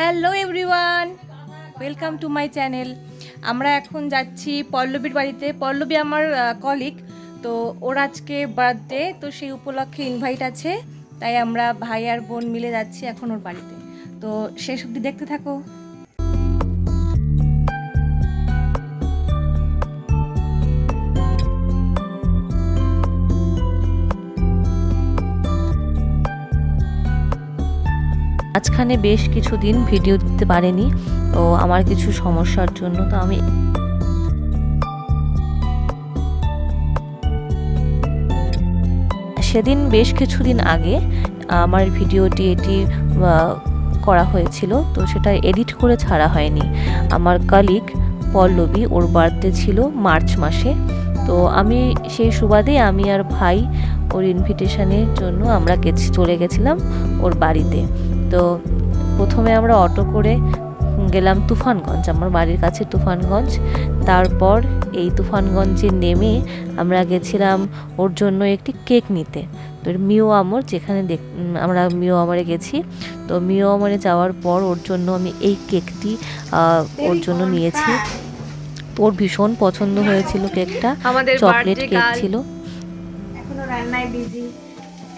Hello everyone, welcome to my channel. আমরা এখন যাচ্ছি পল্লবীর বাড়িতে। পল্লবী আমার কলিগ তো ওর আজকে বার্থডে তো সেই উপলক্ষে ইনভাইট আছে। তাই আমরা ভাই আর বোন মিলে যাচ্ছি এখন ওর বাড়িতে। তো শেষ অবধি দেখতে থাকো। মাঝখানে বেশ কিছুদিন ভিডিও দিতে পারেনি, তো আমার কিছু সমস্যার জন্য তো আমি সেদিন বেশ কিছুদিন আগে, আমার ভিডিওটি এটি করা হয়েছিল, তো সেটা এডিট করে ছাড়া হয়নি। আমার কালিগ পল্লবী, ওর বার্থডে ছিল মার্চ মাসে, তো আমি সেই সুবাদে আমি আর ভাই ওর ইনভিটেশনের জন্য আমরা গেছি, চলে গেছিলাম ওর বাড়িতে। তো প্রথমে আমরা অটো করে গেলাম তুফানগঞ্জ আমার বাড়ির কাছে তুফানগঞ্জ। তারপর এই তুফানগঞ্জে নেমে আমরা গেছিলাম ওর জন্য একটি কেক নিতে। তো মিও আমর যেখানে দেখ আমরা মিও আমরে গেছি। তো মিও আমরে যাওয়ার পর ওর জন্য আমি এই কেকটি ওর জন্য নিয়েছি। ওর ভীষণ পছন্দ হয়েছিল কেকটা। চকলেট কেক ছিল। এখনও রান্নায় বিজি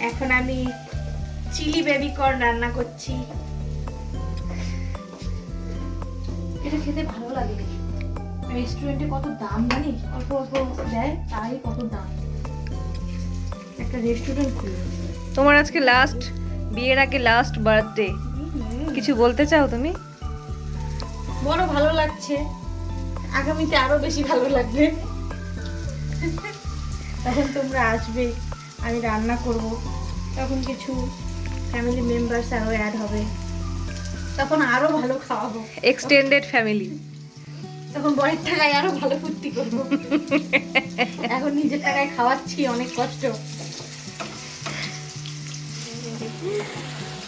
এখন আমি চিলি বেবি কর্ন রান্না করছি। এটা খেতে ভালো লাগে রেস্টুরেন্টে কত দাম জানিস? অল্প অল্প দেয় তাই কত দাম? একটা রেস্টুরেন্ট খুলবে তোমার আজকে লাস্ট বিয়ের আগে লাস্ট বার্থডে কিছু বলতে চাও তুমি? বড় ভালো লাগছে। আগামীতে আরও বেশি ভালো লাগবে। তখন তোমরা আসবে আমি রান্না করব। তখন কিছু ফ্যামিলি মেম্বার্স আরও অ্যাড হবে। তখন আরও ভালো খাওয়াবো এক্সটেন্ডেড ফ্যামিলি তখন বরের টাকায় আরও ভালো ফুর্তি করব। এখন নিজের টাকায় খাওয়াচ্ছি অনেক কষ্ট।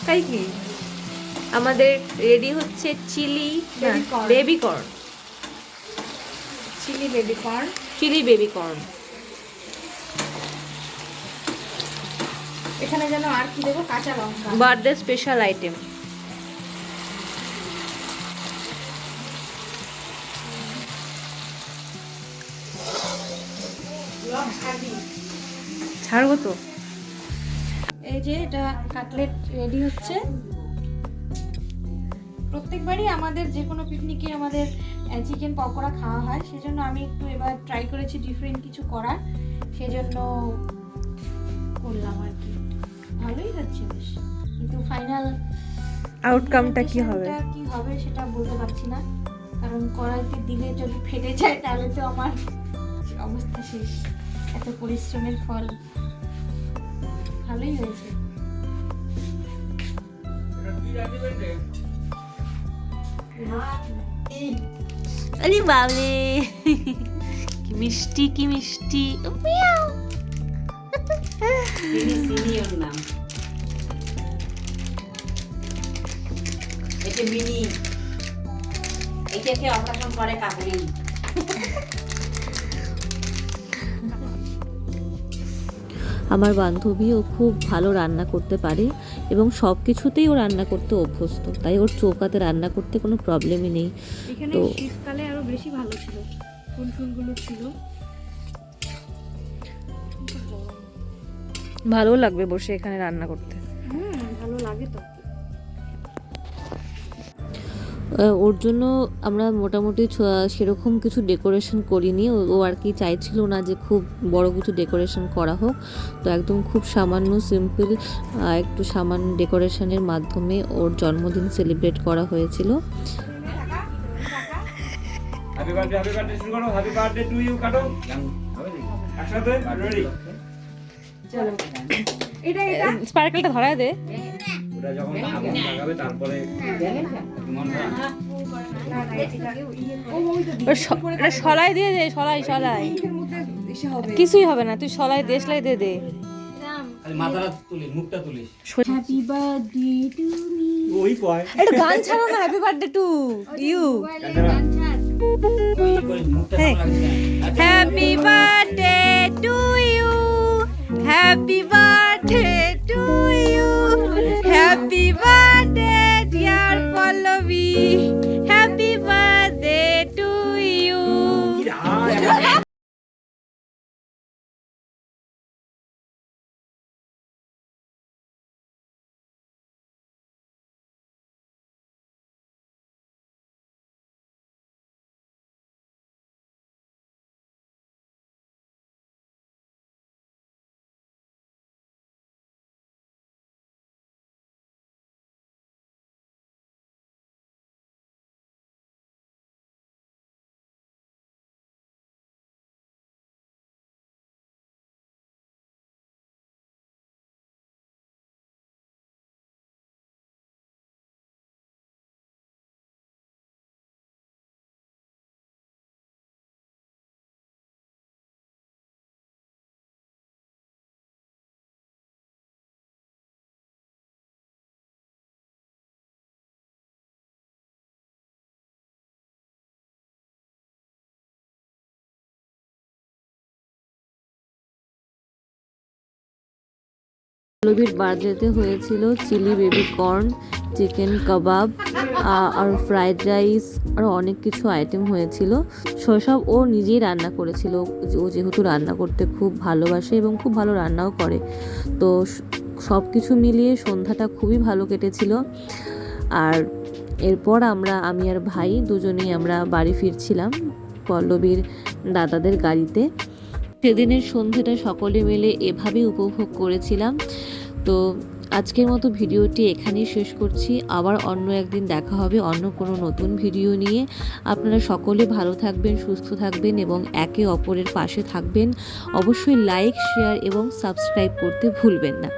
তাই কি? আমাদের রেডি হচ্ছে chilli baby corn chilli baby corn chilli baby corn এখানে যেন আর কি দেবো? কাঁচা লঙ্কা। বার্থডে স্পেশাল আইটেম ছাড়বো তো? এই যে এটা কাটলেট রেডি হচ্ছে। প্রত্যেকবারই আমাদের যে কোনো পিকনিকে আমাদের চিকেন পকোড়া খাওয়া হয়। সেজন্য আমি একটু এবার ট্রাই করেছি ডিফারেন্ট কিছু করার। সেজন্য করলাম আর কি। ভালোই হচ্ছে বেশ। কিন্তু ফাইনাল আউটকামটা কি হবে? কি হবে সেটা বলতে পারছি না। কারণ কড়াইতে দিলে যদি ফেটে যায় তাহলে তো আমার অবস্থা শেষ। এত পরিশ্রমের ফল। ভালোই হয়েছে। আরে বাবলে কি মিষ্টি কি মিষ্টি। মিয়াও। চিনি চিনি ওর নাম এটা মিনি এটাকে অপারেশন করে কাকুরি আমার বান্ধবীও খুব ভালো রান্না করতে পারে এবং সব কিছুতেই ও রান্না করতে অভ্যস্ত তাই ওর চৌকাতে রান্না করতে কোনো প্রবলেমই নেই। এখানে তো- শীতকালে আরও বেশি ভালো ছিল। ফুল ফুলগুলো ছিল। ভালো লাগবে বসে এখানে রান্না করতে। ভালো লাগে তো। ওর জন্য আমরা মোটামুটি সেরকম কিছু ডেকোরেশন করিনি। ও- ও আর কি চাইছিল না যে খুব বড় কিছু ডেকোরেশন করা হোক। তো একদম খুব সামান্য সিম্পল একটু সামান্য ডেকোরেশনের মাধ্যমে ওর জন্মদিন সেলিব্রেট করা হয়েছিল। হ্যাপি বার্থডে হ্যাপি বার্থডে শুরু করো। হ্যাপি বার্থডে টু ইউ কাটো। একসাথে রেডি এটা এটা? স্পার্কেলটা ধরায় দে। ওটা যখন আগুন লাগাবে তারপরে মন ওটা স- এটা সলাই দিয়ে দে সলাই সলাই। কিছুই হবে না তুই সলাই দে সলাই দে। দে খালি মাথাটা তুলিস মুখটা তুলিস। হ্যাপি বার্থডে টু মি ওই কয়। এটা গান ছাড়ো না happy birthday to you. Happy birthday পল্লবীর বার্থডেতে হয়েছিল, chilli baby corn, chicken kebab আর ফ্রাইড রাইস আরও অনেক কিছু আইটেম হয়েছিল। সেসব ও নিজেই রান্না করেছিল। ও যেহেতু রান্না করতে খুব ভালোবাসে এবং খুব ভালো রান্নাও করে। তো সব কিছু মিলিয়ে সন্ধ্যাটা খুবই ভালো কেটেছিল। আর এরপর আমরা, আমি আর ভাই দুজনেই আমরা বাড়ি ফিরছিলাম পল্লবীর দাদাদের গাড়িতে। সেদিনের সন্ধ্যেটা সকলে মিলে এভাবে উপভোগ করেছিলাম। তো আজকের মতো ভিডিওটি এখানেই শেষ করছি। আবার অন্য একদিন দেখা হবে, অন্য কোনো নতুন ভিডিও নিয়ে। আপনারা সকলে ভালো থাকবেন, সুস্থ থাকবেন এবং একে অপরের পাশে থাকবেন। অবশ্যই লাইক, শেয়ার এবং সাবস্ক্রাইব করতে ভুলবেন না।